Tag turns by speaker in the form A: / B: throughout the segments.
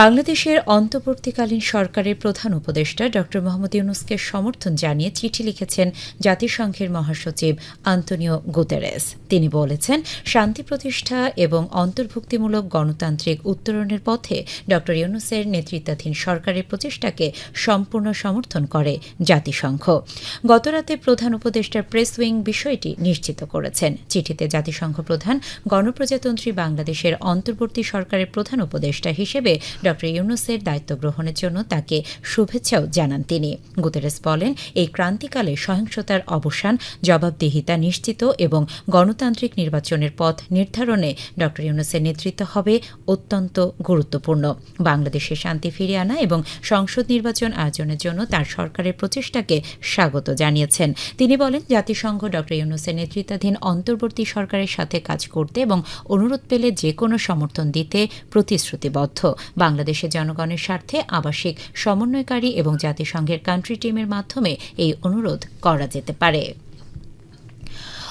A: বাংলাদেশের অন্তর্বর্তীকালীন সরকারের প্রধান উপদেষ্টা ড. মোহাম্মদ ইউনুসকে সমর্থন জানিয়ে চিঠি লিখেছেন জাতিসংঘের মহাসচিব আন্তনিও গুতেরেস। তিনি বলেছেন, শান্তি প্রতিষ্ঠা এবং অন্তর্ভুক্তিমূলক গণতান্ত্রিক উত্তরণের পথে ড. ইউনুসের নেতৃত্বাধীন সরকারের প্রচেষ্টাকে সম্পূর্ণ সমর্থন করে জাতিসংঘ। গতরাতে প্রধান উপদেষ্টার প্রেস উইং বিষয়টি নিশ্চিত করেছেন। চিঠিতে জাতিসংঘ প্রধান, গণপ্রজাতন্ত্রী বাংলাদেশের অন্তর্বর্তী সরকারের প্রধান উপদেষ্টা হিসেবে ড ইউনুসের দায়িত্ব গ্রহণের জন্য তাকে শুভেচ্ছাও জানান তিনি। গুতেরেস বলেন, এই ক্রান্তিকালে সহিংসতার অবসান, জবাবদিহিতা নিশ্চিত এবং গণতান্ত্রিক নির্বাচনের পথ নির্ধারণে ড ইউনুসের নেতৃত্ব হবে অত্যন্ত গুরুত্বপূর্ণ। বাংলাদেশে শান্তি ফিরিয়ে আনা এবং সংসদ নির্বাচন আয়োজনের জন্য তার সরকারের প্রচেষ্টাকে স্বাগত জানিয়েছেন। তিনি বলেন, জাতিসংঘ ড ইউনুসের নেতৃত্বাধীন অন্তর্বর্তী সরকারের সাথে কাজ করতে এবং অনুরোধ পেলে যে কোনো সমর্থন দিতে প্রতিশ্রুতিবদ্ধ। বাংলাদেশের জনগণের স্বার্থে আবাসিক, সমন্বয়কারী এবং জাতিসংঘের কান্ট্রি টিমের মাধ্যমে এই অনুরোধ করা যেতে পারে।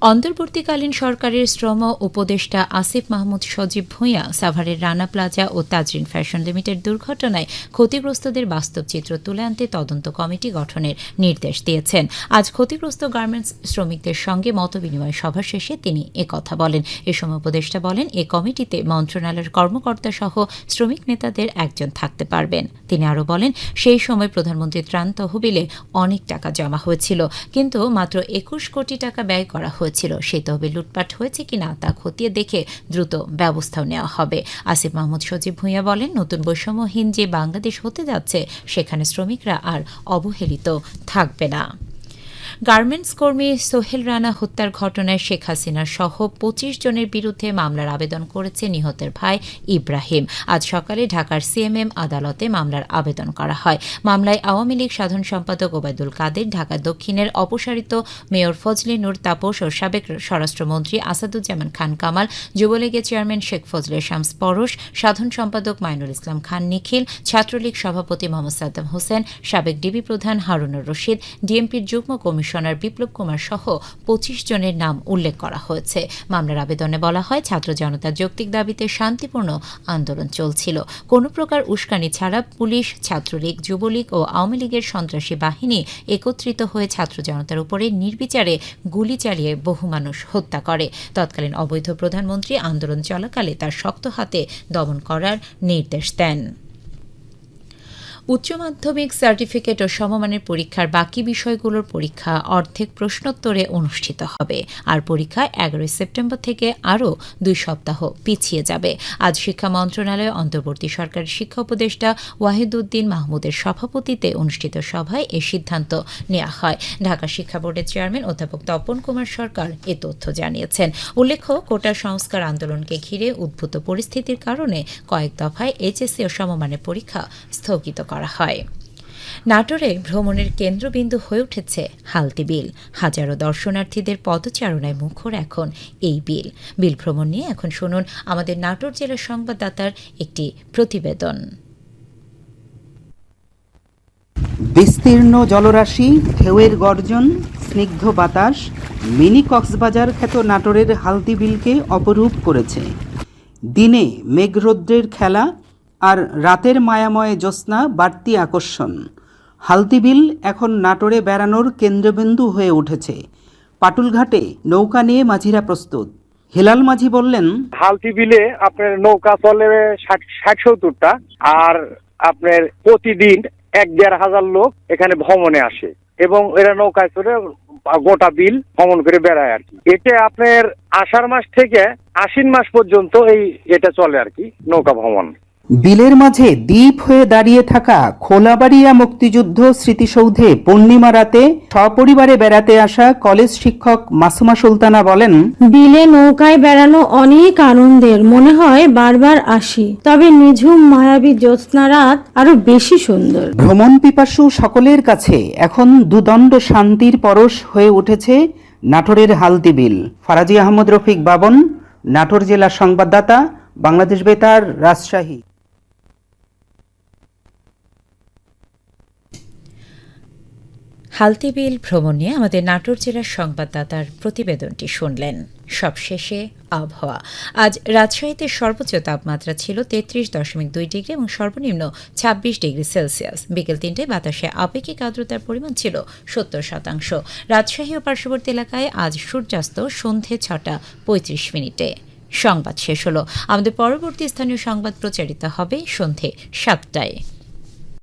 A: অন্তর্বর্তীকালীন সরকারের শ্রম উপদেষ্টা আসিফ মাহমুদ সজীব ভূঁইয়া সাভারের রানা প্লাজা ও তাজরিন ফ্যাশন লিমিটেড দুর্ঘটনায় ক্ষতিগ্রস্তদের বাস্তব চিত্র তুলে আনতে তদন্ত কমিটি গঠনের নির্দেশ দিয়েছেন। আজ ক্ষতিগ্রস্ত গার্মেন্টস শ্রমিকদের সঙ্গে মতবিনিময় সভা শেষে তিনি একথা বলেন। এ সময় উপদেষ্টা বলেন, এ কমিটিতে মন্ত্রণালয়ের কর্মকর্তা সহ শ্রমিক নেতাদের একজন থাকতে পারবেন। তিনি আরও বলেন, সেই সময় প্রধানমন্ত্রী ত্রাণ তহবিলে অনেক টাকা জমা হয়েছিল, কিন্তু মাত্র একুশ কোটি টাকা ব্যয় করা হয়েছে। হয়েছিল, সেই তহবিল লুটপাট হয়েছে কিনা তা খতিয়ে দেখে দ্রুত ব্যবস্থাও নেওয়া হবে। আসিফ মাহমুদ সজীব ভূঁইয়া বলেন, নতুন বৈষম্যহীন যে বাংলাদেশ হতে যাচ্ছে, সেখানে শ্রমিকরা আর অবহেলিত থাকবে না। গার্মেন্টস কর্মী সোহেল রানা হত্যার ঘটনায় শেখ হাসিনা সহ পঁচিশ জনের বিরুদ্ধে মামলার আবেদন করেছে নিহতের ভাই ইব্রাহিম। আজ সকালে ঢাকার সিএমএম আদালতে মামলার আবেদন করা হয়। মামলায় আওয়ামী লীগ সাধারণ সম্পাদক ওবায়দুল কাদের, ঢাকা দক্ষিণের অপসারিত মেয়র ফজলে নূর তাপস ও সাবেক স্বরাষ্ট্রমন্ত্রী আসাদুজ্জামান খান কামাল, যুবলীগের চেয়ারম্যান শেখ ফজলে শামস পরশ, সাধারণ সম্পাদক মাইনুল ইসলাম খান নিখিল, ছাত্রলীগ সভাপতি মোহাম্মদ সাদ্দাম হোসেন, সাবেক ডিবি প্রধান হারুনুর রশিদ, ডিএমপির যুগ্ম কমিশন কমিশনার বিপ্লব কুমার সহ পঁচিশ জনের নাম উল্লেখ করা হয়েছে। মামলার আবেদনে বলা হয়, ছাত্র জনতার যৌক্তিক দাবিতে শান্তিপূর্ণ আন্দোলন চলছিল। কোনো প্রকার উস্কানি ছাড়া পুলিশ, ছাত্রলীগ, যুবলীগ ও আওয়ামী লীগের সন্ত্রাসী বাহিনী একত্রিত হয়ে ছাত্র জনতার উপরে নির্বিচারে গুলি চালিয়ে বহু মানুষ হত্যা করে। তৎকালীন অবৈধ প্রধানমন্ত্রী আন্দোলন চলাকালে তার শক্ত হাতে দমন করার নির্দেশ দেন। উচ্চ মাধ্যমিক সার্টিফিকেট ও সমমানের পরীক্ষার বাকি বিষয়গুলোর পরীক্ষা অর্ধেক প্রশ্নোত্তরে অনুষ্ঠিত হবে। আর পরীক্ষা এগারোই সেপ্টেম্বর থেকে আরও দুই সপ্তাহ পিছিয়ে যাবে। আজ শিক্ষা মন্ত্রণালয় অন্তর্বর্তী সরকারের শিক্ষা উপদেষ্টা ওয়াহিদুদ্দিন মাহমুদের সভাপতিতে অনুষ্ঠিত সভায় এ সিদ্ধান্ত নেওয়া হয়। ঢাকা শিক্ষা বোর্ডের চেয়ারম্যান অধ্যাপক তপন কুমার সরকার এ তথ্য জানিয়েছেন। উল্লেখ্য, কোটা সংস্কার আন্দোলনকে ঘিরে উদ্ভূত পরিস্থিতির কারণে কয়েক দফায় এইচএসসি ও সমমানের পরীক্ষা স্থগিত করা হয়। নাটোরে ভ্রমণের কেন্দ্রবিন্দু হয়ে উঠেছে হালতি বিল। হাজারো দর্শনার্থীদের পদচারণায় মুখর এখন এই বিল। বিল ভ্রমণ নিয়ে এখন শুনুন আমাদের নাটোর জেলার সংবাদদাতার একটি প্রতিবেদন।
B: বিস্তীর্ণ জলরাশি, ঢেউয়ের গর্জন, স্নিগ্ধ বাতাস, মিনি কক্সবাজার খ্যাত নাটোরের হালদি বিলকে অপরূপ করেছে। দিনে মেঘরৌদ্রের খেলা আর রাতের মায়াময় জ্যোৎস্না বাড়তি আকর্ষণ। হালদিবিল এখন নাটোরে বেড়ানোর কেন্দ্রবিন্দু হয়ে উঠেছে। পাটুলঘাটে নৌকা নিয়ে মাঝিরা প্রস্তুত। হেলাল মাঝি বললেন
C: হালতি বিলে আপনার নৌকা চলে ষাট সত্তরটা, আর আপনার প্রতিদিন এক দেড় হাজার লোক এখানে ভ্রমণে আসে এবং এরা নৌকায় চড়ে গোটা বিল ভ্রমণ করে বেড়ায় আর কি। এতে আপনার আষাঢ় মাস থেকে আশ্বিন মাস পর্যন্ত এই এটা চলে আর কি, নৌকা ভ্রমণ।
B: বিলের মাঝে দ্বীপ হয়ে দাঁড়িয়ে থাকা খোলাবাড়িয়া মুক্তিযুদ্ধ স্মৃতিসৌধে পূর্ণিমা রাতে সপরিবারে বেড়াতে আসা কলেজ শিক্ষক মাসুমা সুলতানা বলেন
D: বিলে নৌকায় বেড়ানো অনেক আনন্দের মনে হয় বারবার আসি। তবে নিঝুম মায়াবী জ্যোৎস্না রাত আরও বেশি সুন্দর।
B: ভ্রমণ পিপাসু সকলের কাছে এখন দুদণ্ড শান্তির পরশ হয়ে উঠেছে নাটোরের হালদি বিল। ফারাজি আহমদ রফিক বাবন নাটোর জেলার সংবাদদাতা বাংলাদেশ বেতার রাজশাহী।
A: হালতিবিল ভ্রমণ নিয়ে আমাদের নাটোর জেলার সংবাদদাতার প্রতিবেদনটি শুনলেন। সবশেষে আবহাওয়া। আজ রাজশাহীতে সর্বোচ্চ তাপমাত্রা ছিল তেত্রিশ দশমিক দুই ডিগ্রি এবং সর্বনিম্ন ছাব্বিশ ডিগ্রি সেলসিয়াস। বিকেল তিনটায় বাতাসে আপেক্ষিক আর্দ্রতার পরিমাণ ছিল সত্তর শতাংশ। রাজশাহী ও পার্শ্ববর্তী এলাকায় আজ সূর্যাস্ত সন্ধে ছটা পঁয়ত্রিশ মিনিটে। সংবাদ শেষ হলো। আমাদের পরবর্তী স্থানীয় সংবাদ প্রচারিত হবে সন্ধে সাতটায়।